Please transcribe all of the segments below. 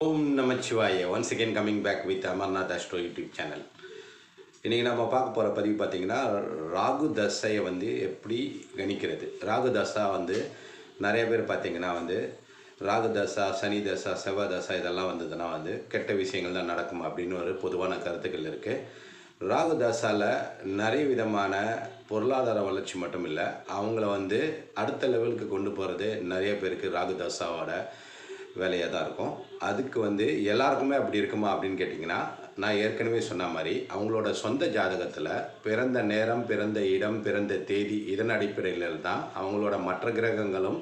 Om Namashivaya. Once again coming back with Amarnath astro YouTube channel இன்றைக்கி நம்ம பார்க்க போகிற பதிவு பார்த்திங்கன்னா ராகு தசையை வந்து எப்படி கணிக்கிறது? ராகு தசா வந்து நிறைய பேர் பார்த்திங்கன்னா வந்து ராகு தசா சனி தசா செவ்வாய் தசா இதெல்லாம் வந்ததுன்னா வந்து கெட்ட விஷயங்கள் தான் நடக்கும் அப்படின்னு ஒரு பொதுவான கருத்துக்கள் இருக்குது ராகு தசாவில் நிறைய விதமான பொருளாதார வளர்ச்சி மட்டும் இல்லை அவங்கள வந்து அடுத்த லெவலுக்கு கொண்டு போகிறது நிறைய பேருக்கு ராகு தசாவோட வேலையாக தான் இருக்கும். அதுக்கு வந்து எல்லாருக்குமே அப்படி இருக்குமா அப்படின்னு கேட்டிங்கன்னா நான் ஏற்கனவே சொன்ன மாதிரி அவங்களோட சொந்த ஜாதகத்தில் பிறந்த நேரம் பிறந்த இடம் பிறந்த தேதி இதன் அடிப்படையில் தான் அவங்களோட மற்ற கிரகங்களும்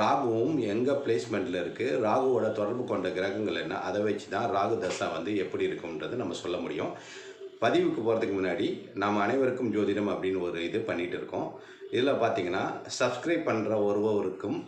ராகுவும் எங்கே பிளேஸ்மெண்ட்டில் இருக்குது ராகுவோட தொடர்பு கொண்ட கிரகங்கள் என்ன அதை வச்சு தான் ராகு தசா வந்து எப்படி இருக்கும்ன்றது நம்ம சொல்ல முடியும். பதிவுக்கு போகிறதுக்கு முன்னாடி நாம் அனைவருக்கும் ஜோதிடம் அப்படின்னு ஒரு இது பண்ணிகிட்டு இருக்கோம். இதில் பார்த்தீங்கன்னா சப்ஸ்கிரைப் பண்ணுற ஒருவருக்கும்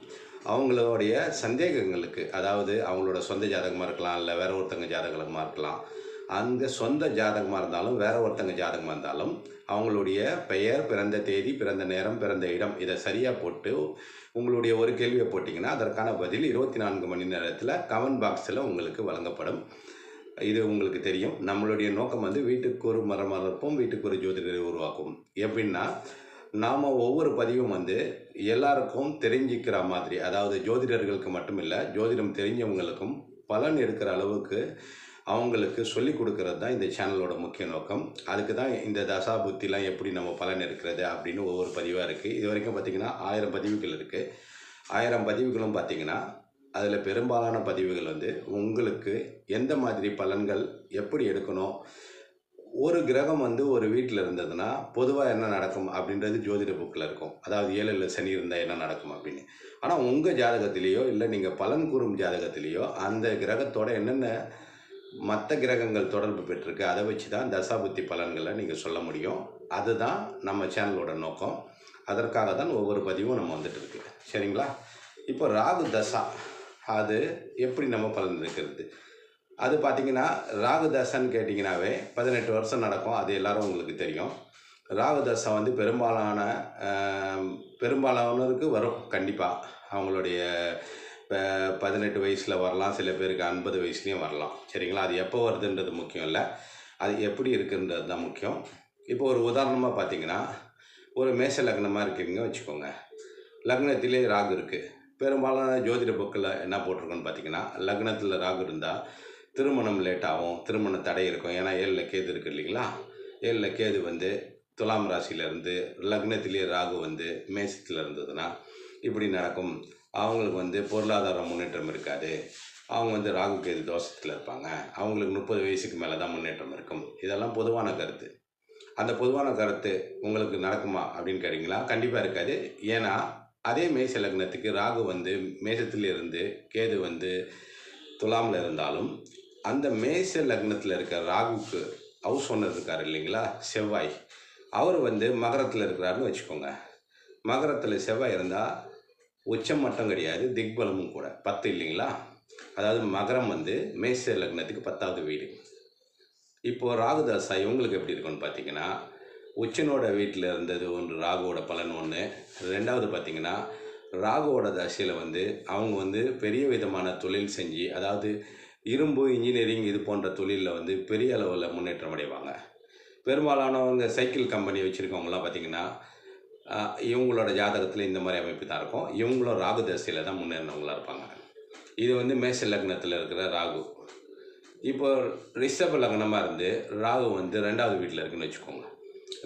அவங்களுடைய சந்தேகங்களுக்கு அதாவது அவங்களோட சொந்த ஜாதகமாக இருக்கலாம் இல்லை வேற ஒருத்தங்க ஜாதகமாக இருக்கலாம் அந்த சொந்த ஜாதகமாக இருந்தாலும் வேற ஒருத்தங்க ஜாதகமாக இருந்தாலும் அவங்களுடைய பெயர் பிறந்த தேதி பிறந்த நேரம் பிறந்த இடம் இதை சரியாக போட்டு உங்களுடைய ஒரு கேள்வியை போட்டிங்கன்னா அதற்கான பதில் இருபத்தி நான்கு மணி நேரத்தில் கமெண்ட் பாக்ஸில் உங்களுக்கு வழங்கப்படும். இது உங்களுக்கு தெரியும். நம்மளுடைய நோக்கம் வந்து வீட்டுக்கு ஒரு மரம் வீட்டுக்கு ஒரு ஜோதிடரை உருவாக்கும். எப்படின்னா நாம் ஒவ்வொரு பதிவும் வந்து எல்லாருக்கும் தெரிஞ்சிக்கிற மாதிரி அதாவது ஜோதிடர்களுக்கு மட்டும் இல்லை ஜோதிடம் தெரிஞ்சவங்களுக்கும் பலன் எடுக்கிற அளவுக்கு அவங்களுக்கு சொல்லி கொடுக்கறது தான் இந்த சேனலோட முக்கிய நோக்கம். அதுக்கு தான் இந்த தசா புத்திலாம் எப்படி நம்ம பலன் எடுக்கிறது அப்படின்னு ஒவ்வொரு பதிவாக இருக்குது இது வரைக்கும் பார்த்திங்கன்னா ஆயிரம் பதிவுகள் இருக்குது ஆயிரம் பதிவுகளும் பார்த்திங்கன்னா அதில் பெரும்பாலான பதிவுகள் வந்து உங்களுக்கு எந்த மாதிரி பலன்கள் எப்படி எடுக்கணும் ஒரு கிரகம் வந்து ஒரு வீட்டில் இருந்ததுன்னா பொதுவாக என்ன நடக்கும் அப்படின்றது ஜோதிட புக்கில் இருக்கும். அதாவது ஏழில் சனி இருந்தால் என்ன நடக்கும் அப்படின்னு. ஆனால் உங்கள் ஜாதகத்திலேயோ இல்லை நீங்கள் பலன் கூறும் ஜாதகத்திலேயோ அந்த கிரகத்தோட என்னென்ன மற்ற கிரகங்கள் தொடர்பு பெற்றிருக்கு அதை வச்சு தான் தசாபுத்தி பலன்களை நீங்கள் சொல்ல முடியும். அதுதான் நம்ம சேனலோட நோக்கம். அதற்காக தான் ஒவ்வொரு பதிவும் நம்ம வந்துட்டு இருக்கு. சரிங்களா? இப்போ ராகு தசா அது எப்படி நம்ம பலன் இருக்கிறது? அது பார்த்தீங்கன்னா ராகுதசன்னு கேட்டிங்கனாவே பதினெட்டு வருஷம் நடக்கும். அது எல்லாரும் உங்களுக்கு தெரியும். ராகுதசை வந்து பெரும்பாலான பெரும்பாலானவருக்கு வரும் கண்டிப்பாக அவங்களுடைய இப்போ பதினெட்டு வயசில் வரலாம். சில பேருக்கு ஐம்பது வயசுலேயும் வரலாம். சரிங்களா? அது எப்போ வருதுன்றது முக்கியம் இல்லை. அது எப்படி இருக்குன்றது தான் முக்கியம். இப்போ ஒரு உதாரணமாக பார்த்தீங்கன்னா ஒரு மேச லக்னமாக இருக்கிறீங்க வச்சுக்கோங்க. லக்னத்திலே ராகு இருக்குது பெரும்பாலான ஜோதிட புக்கில் என்ன போட்டிருக்கோன்னு பார்த்தீங்கன்னா லக்னத்தில் ராகு இருந்தால் திருமணம் லேட் ஆகும் திருமண தடை இருக்கும். ஏன்னா ஏழில் கேது இருக்குது இல்லைங்களா? ஏழில் கேது வந்து துலாம் ராசியிலேருந்து லக்னத்திலே ராகு வந்து மேசத்தில் இருந்ததுன்னா இப்படி நடக்கும். அவங்களுக்கு வந்து பொருளாதார முன்னேற்றம் இருக்காது. அவங்க வந்து ராகு கேது தோஷத்தில் இருப்பாங்க. அவங்களுக்கு முப்பது வயசுக்கு மேலே தான் முன்னேற்றம் இருக்கும். இதெல்லாம் பொதுவான கருத்து. அந்த பொதுவான கருத்து உங்களுக்கு நடக்குமா அப்படின்னு கேட்டிங்களா? கண்டிப்பாக இருக்காது. ஏன்னா அதே மேச லக்னத்துக்கு ராகு வந்து மேசத்திலிருந்து கேது வந்து துலாமில் இருந்தாலும் அந்த மேச லக்னத்தில் இருக்க ராகுக்கு ஹவுஸ் ஓனர் இருக்கார் இல்லைங்களா? செவ்வாய். அவர் வந்து மகரத்தில் இருக்கிறாருன்னு வச்சுக்கோங்க. மகரத்தில் செவ்வாய் இருந்தால் உச்சம் மட்டும் கிடையாது திக்பலமும் கூட. பத்து இல்லைங்களா? அதாவது மகரம் வந்து மேச லக்னத்துக்கு பத்தாவது வீடு. இப்போது ராகுதாசா இவங்களுக்கு எப்படி இருக்கும்னு பார்த்தீங்கன்னா உச்சனோட வீட்டில் இருந்தது ஒன்று ராகுவோட பலன் ஒன்று ரெண்டாவது பார்த்திங்கன்னா ராகுவோட தசையில் வந்து அவங்க வந்து பெரிய விதமான தொழில் செஞ்சு அதாவது இரும்பு இன்ஜினியரிங் இது போன்ற தொழிலில் வந்து பெரிய அளவில் முன்னேற்றம் அடைவாங்க. பெரும்பாலானவங்க சைக்கிள் கம்பெனி வச்சுருக்கவங்களாம் பார்த்தீங்கன்னா இவங்களோட ஜாதகத்தில் இந்த மாதிரி அமைப்பு தான் இருக்கும். இவங்களும் ராகு தசையில் தான் முன்னேறினவங்களாக இருப்பாங்க. இது வந்து மேச லக்னத்தில் இருக்கிற ராகு. இப்போ ரிஷப லக்னமாக இருந்து ராகு வந்து ரெண்டாவது வீட்டில் இருக்குன்னு வச்சுக்கோங்க.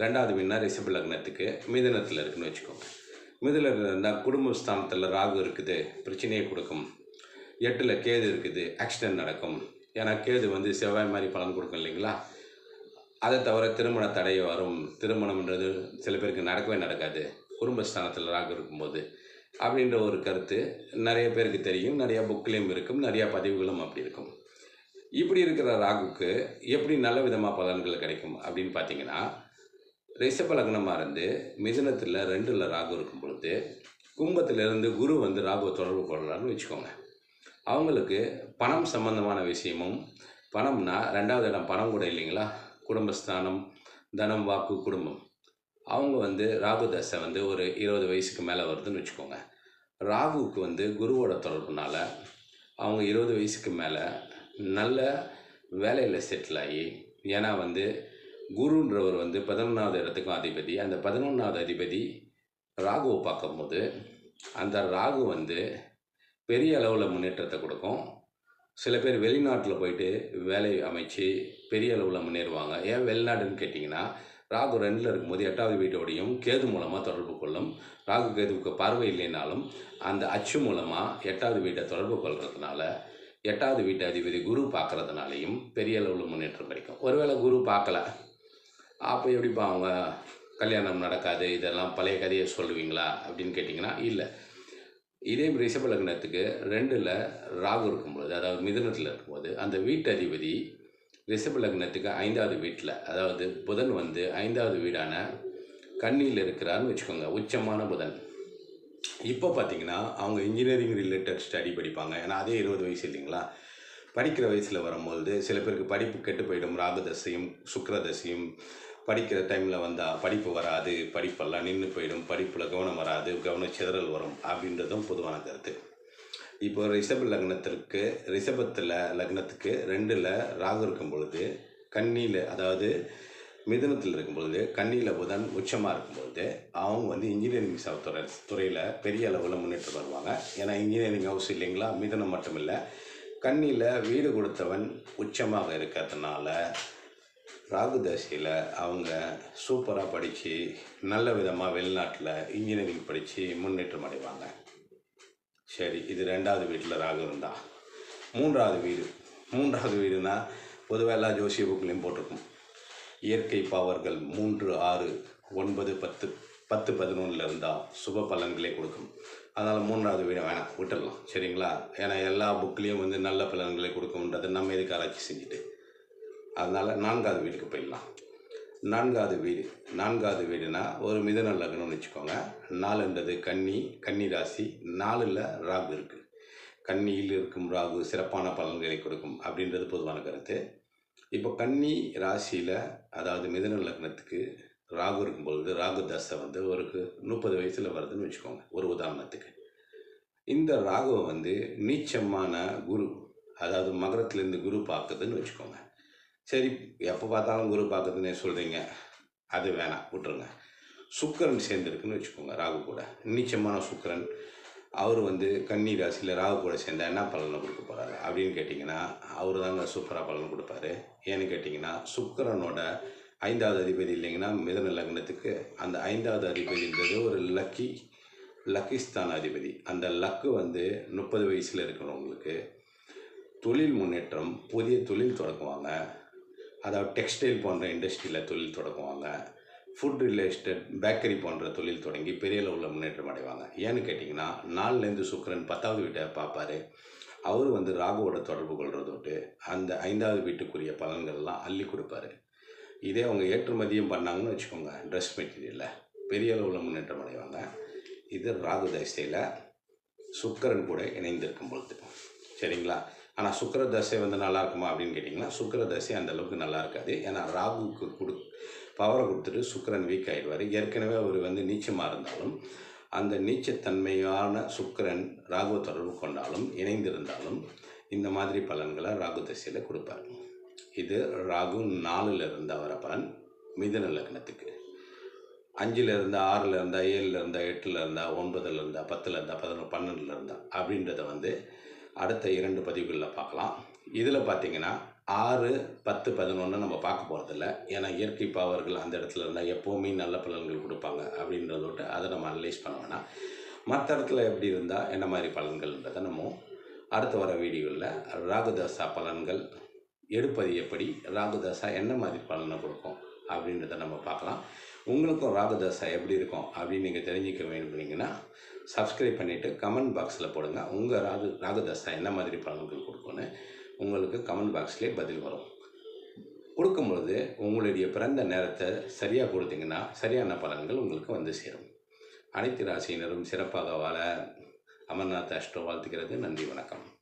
ரெண்டாவது வீடுனா ரிஷப லக்னத்துக்கு மிதனத்தில் இருக்குன்னு வச்சுக்கோங்க. மிதனத்தில் இருந்தால் குடும்ப ஸ்தானத்தில் ராகு இருக்குது பிரச்சனையை கொடுக்கும். எட்டில் கேது இருக்குது ஆக்சிடென்ட் நடக்கும். ஏன்னா கேது வந்து செவ்வாய் மாதிரி பலன் கொடுக்கும் இல்லைங்களா? அதை தவிர திருமண தடை வரும். திருமணம்ன்றது சில பேருக்கு நடக்கவே நடக்காது. குடும்பஸ்தானத்தில் ராகு இருக்கும்போது. அப்படின்ற ஒரு கருத்து நிறைய பேருக்கு தெரியும். நிறையா புக்லேயும் இருக்கும். நிறையா பதிவுகளும் அப்படி இருக்கும். இப்படி இருக்கிற ராகுக்கு எப்படி நல்ல விதமாக பலன்கள் கிடைக்கும் அப்படின்னு பார்த்தீங்கன்னா ரிஷப லக்னமாக இருந்து மிதுனத்தில் ரெண்டில் ராகு இருக்கும் பொழுது கும்பத்திலிருந்து குரு வந்து ராகுவை தொடர்பு கொள்ளலாம்னு வச்சுக்கோங்க. அவங்களுக்கு பணம் சம்பந்தமான விஷயமும் பணம்னா ரெண்டாவது இடம் பணம் கூட இல்லைங்களா? குடும்பஸ்தானம் தனம் வாக்கு குடும்பம். அவங்க வந்து ராகு தசை வந்து ஒரு இருபது வயசுக்கு மேலே வருதுன்னு வச்சுக்கோங்க. ராகுவுக்கு வந்து குருவோட தொடர்புனால அவங்க இருபது வயசுக்கு மேலே நல்ல வேலையில் செட்டில் ஆகி ஏன்னா வந்து குருன்றவர் வந்து பதினொன்றாவது இடத்துக்கும் அதிபதி. அந்த பதினொன்றாவது அதிபதி ராகுவை பார்க்கும்போது அந்த ராகு வந்து பெரிய அளவில் முன்னேற்றத்தை கொடுக்கும். சில பேர் வெளிநாட்டில் போயிட்டு வேலை அமைச்சு பெரிய அளவில் முன்னேறுவாங்க. ஏன் வெளிநாடுன்னு கேட்டிங்கன்னா ராகு ரெண்டில் இருக்கும்போது எட்டாவது வீட்டோடையும் கேது மூலமாக தொடர்பு கொள்ளும். ராகு கேதுவுக்கு பார்வை இல்லைனாலும் அந்த அச்சு மூலமாக எட்டாவது வீட்டை தொடர்பு கொள்கிறதுனால எட்டாவது வீட்டு அதிபதி குரு பார்க்கறதுனாலையும் பெரிய அளவில் முன்னேற்றம் கிடைக்கும். ஒருவேளை குரு பார்க்கல. அப்போ எப்படிப்பா அவங்க கல்யாணம் நடக்காது இதெல்லாம் பழைய கதையை சொல்லுவீங்களா அப்படின்னு கேட்டிங்கன்னா இல்லை. இதே ரிஷப லக்னத்துக்கு ரெண்டில் ராகு இருக்கும்பொழுது அதாவது மிதனத்தில் இருக்கும்போது அந்த வீட்டு அதிபதி ரிஷப லக்னத்துக்கு ஐந்தாவது வீட்டில் அதாவது புதன் வந்து ஐந்தாவது வீடான கண்ணியில் இருக்கிறான்னு வச்சுக்கோங்க உச்சமான புதன். இப்போ பார்த்தீங்கன்னா அவங்க இன்ஜினியரிங் ரிலேட்டட் ஸ்டடி படிப்பாங்க. ஏன்னா அதே இருபது வயசு இல்லைங்களா? படிக்கிற வயசில் வரும்பொழுது சில பேருக்கு படிப்பு கெட்டு போயிடும். ராகு தசையும் படிக்கிற டைமில் வந்தால் படிப்பு வராது படிப்பெல்லாம் நின்று போயிடும் படிப்பில் கவனம் வராது கவனச்சிதறல் வரும் அப்படின்றதும் பொதுவான கருத்து. இப்போ ரிஷப லக்னத்திற்கு ரிஷபத்தில் லக்னத்துக்கு ரெண்டில் ராகு இருக்கும் பொழுது கண்ணியில் அதாவது மிதுனத்தில் இருக்கும் பொழுது கண்ணியில் புதன் உச்சமாக இருக்கும் பொழுது அவங்க வந்து இன்ஜினியரிங் ச- துறை துறையில் பெரிய அளவில் முன்னேற்றம் வருவாங்க. ஏன்னா இன்ஜினியரிங் ஹவுஸ் இல்லைங்களா? மிதனம் மட்டும் இல்லை கண்ணியில் வீடு கொடுத்தவன் உச்சமாக இருக்கிறதுனால ராகு தசையில் அவங்க சூப்பராக படித்து நல்ல விதமாக வெளிநாட்டில் இன்ஜினியரிங் படித்து முன்னேற்றம் அடைவாங்க. சரி இது ரெண்டாவது வீட்டில் ராகு இருந்தா. மூன்றாவது வீடு. மூன்றாவது வீடுனா பொதுவாக எல்லா ஜோசிய புக்லேயும் போட்டிருக்கும். இயற்கை பாவர்கள் மூன்று ஆறு ஒன்பது பத்து பத்து பதினொன்றில் இருந்தால் சுப பலன்களை கொடுக்கும். அதனால் மூன்றாவது வீடு வேணாம் விட்டுடலாம். சரிங்களா? ஏன்னா எல்லா புக்லேயும் வந்து நல்ல பலன்களை கொடுக்கும்ன்றதை நம்ம எதுக்கு ஆராய்ச்சி செஞ்சுட்டு? அதனால் நான்காவது வீட்டுக்கு போயிடலாம். நான்காவது வீடு நான்காவது வீடுனா ஒரு மிதன லக்னம்னு வச்சுக்கோங்க. நாலுன்றது கன்னி கன்னி ராசி நாலில் ராகு இருக்குது கன்னியில் இருக்கும் ராகு சிறப்பான பலன்களை கொடுக்கும் அப்படின்றது பொதுவான கருத்து. இப்போ கன்னி ராசியில் அதாவது மிதன லக்னத்துக்கு ராகு இருக்கும்பொழுது ராகு தசை வந்து ஒரு முப்பது வயசில் வருதுன்னு வச்சுக்கோங்க ஒரு உதாரணத்துக்கு. இந்த ராகுவை வந்து நீச்சமான குரு அதாவது மகரத்துலேருந்து குரு பார்க்குதுன்னு வச்சுக்கோங்க. சரி எப்போ பார்த்தாலும் குரு பார்க்குதுன்னே சொல்கிறீங்க அது வேணாம் விட்டுருங்க. சுக்கரன் சேர்ந்துருக்குன்னு வச்சுக்கோங்க ராகு கூட. நிச்சயமான சுக்கரன். அவர் வந்து கன்னி ராசியில் ராகு கூட சேர்ந்தால் என்ன பலனை கொடுக்க போகிறாரு அப்படின்னு கேட்டிங்கன்னா அவர் தாங்க சூப்பராக பலன் கொடுப்பாரு. ஏன்னு கேட்டிங்கன்னா சுக்கரனோட ஐந்தாவது அதிபதி இல்லைங்கன்னா மிதன லக்னத்துக்கு அந்த ஐந்தாவது அதிபதின்றது ஒரு லக்கி லக்கிஸ்தான அதிபதி. அந்த லக்கு வந்து முப்பது வயசில் இருக்கிறவங்களுக்கு தொழில் முன்னேற்றம் புதிய தொழில் தொடங்குவாங்க. அதாவது டெக்ஸ்டைல் போன்ற இண்டஸ்ட்ரியில் தொழில் தொடங்குவாங்க. ஃபுட் ரிலேட்டட் பேக்கரி போன்ற தொழில் தொடங்கி பெரிய அளவில் முன்னேற்றம் அடைவாங்க. ஏன்னு கேட்டிங்கன்னா நாலுலேருந்து சுக்கரன் பத்தாவது வீட்டை பார்ப்பாரு அவர் வந்து ராகுவோட தொடர்பு கொள்வதோட்டு அந்த ஐந்தாவது வீட்டுக்குரிய பலன்கள்லாம் அள்ளி கொடுப்பாரு. இதே அவங்க ஏற்றுமதியும் பண்ணாங்கன்னு வச்சுக்கோங்க ட்ரெஸ் மெட்டீரியலில் பெரிய அளவில் முன்னேற்றம் அடைவாங்க. இது ராகு தசையில் சுக்கரன் கூட இணைந்திருக்கும் பொழுது. சரிங்களா? ஆனால் சுக்கர தசை வந்து நல்லா இருக்குமா அப்படின்னு கேட்டிங்கன்னா சுக்கர தசை அந்த அளவுக்கு நல்லா இருக்காது. ஏன்னா ராகுக்கு கொடு பவரை கொடுத்துட்டு சுக்கிரன் வீக் ஆயிடுவார். ஏற்கனவே அவர் வந்து நீச்சமாக இருந்தாலும் அந்த நீச்சத்தன்மையான சுக்கரன் ராகு தொடர்பு கொண்டாலும் இணைந்திருந்தாலும் இந்த மாதிரி பலன்களை ராகு தசையில் கொடுப்பார். இது ராகு நாலில் இருந்தால் வர பலன் மிதன லக்னத்துக்கு. அஞ்சில் இருந்தால் ஆறில் இருந்தால் ஏழில் இருந்தால் எட்டில் இருந்தால் ஒன்பதில் இருந்தால் பத்தில் இருந்தால் பதினொன்று பன்னெண்டில் இருந்தால் அப்படின்றத வந்து அடுத்த இரண்டு பதிவுகளில் பார்க்கலாம். இதில் பார்த்தீங்கன்னா ஆறு பத்து பதினொன்று நம்ம பார்க்க போகிறதில்ல ஏன்னா இயற்கை பாவர்கள் அந்த இடத்துல இருந்தால் எப்போவுமே நல்ல பலன்கள் கொடுப்பாங்க அப்படின்றத விட்டு அதை நம்ம அனலைஸ் பண்ண வேணாம். மற்ற இடத்துல எப்படி இருந்தால் என்ன மாதிரி பலன்கள்ன்றதை நம்ம அடுத்து வர வீடியோவில் ராகுதாசா பலன்கள் எடுப்பது எப்படி ராகுதாசா என்ன மாதிரி பலனை கொடுக்கும் அப்படின்றத நம்ம பார்க்கலாம். உங்களுக்கும் ராததாசா எப்படி இருக்கும் அப்படின்னு நீங்கள் தெரிஞ்சிக்க விரும்புனீங்கன்னா சப்ஸ்கிரைப் பண்ணிவிட்டு கமெண்ட் பாக்ஸில் போடுங்க. உங்கள் ராகு ராததாசா என்ன மாதிரி பலன்கள் கொடுக்கும்னு உங்களுக்கு கமெண்ட் பாக்ஸ்லேயே பதில் வரும். கொடுக்கும்பொழுது உங்களுடைய பிறந்த நேரத்தை சரியாக கொடுத்தீங்கன்னா சரியான பலன்கள் உங்களுக்கு வந்து சேரும். அனைத்து ராசியினரும் சிறப்பாக வாழ அமர்நாத் அஷ்டோ வாழ்த்துக்கிறது நன்றி வணக்கம்.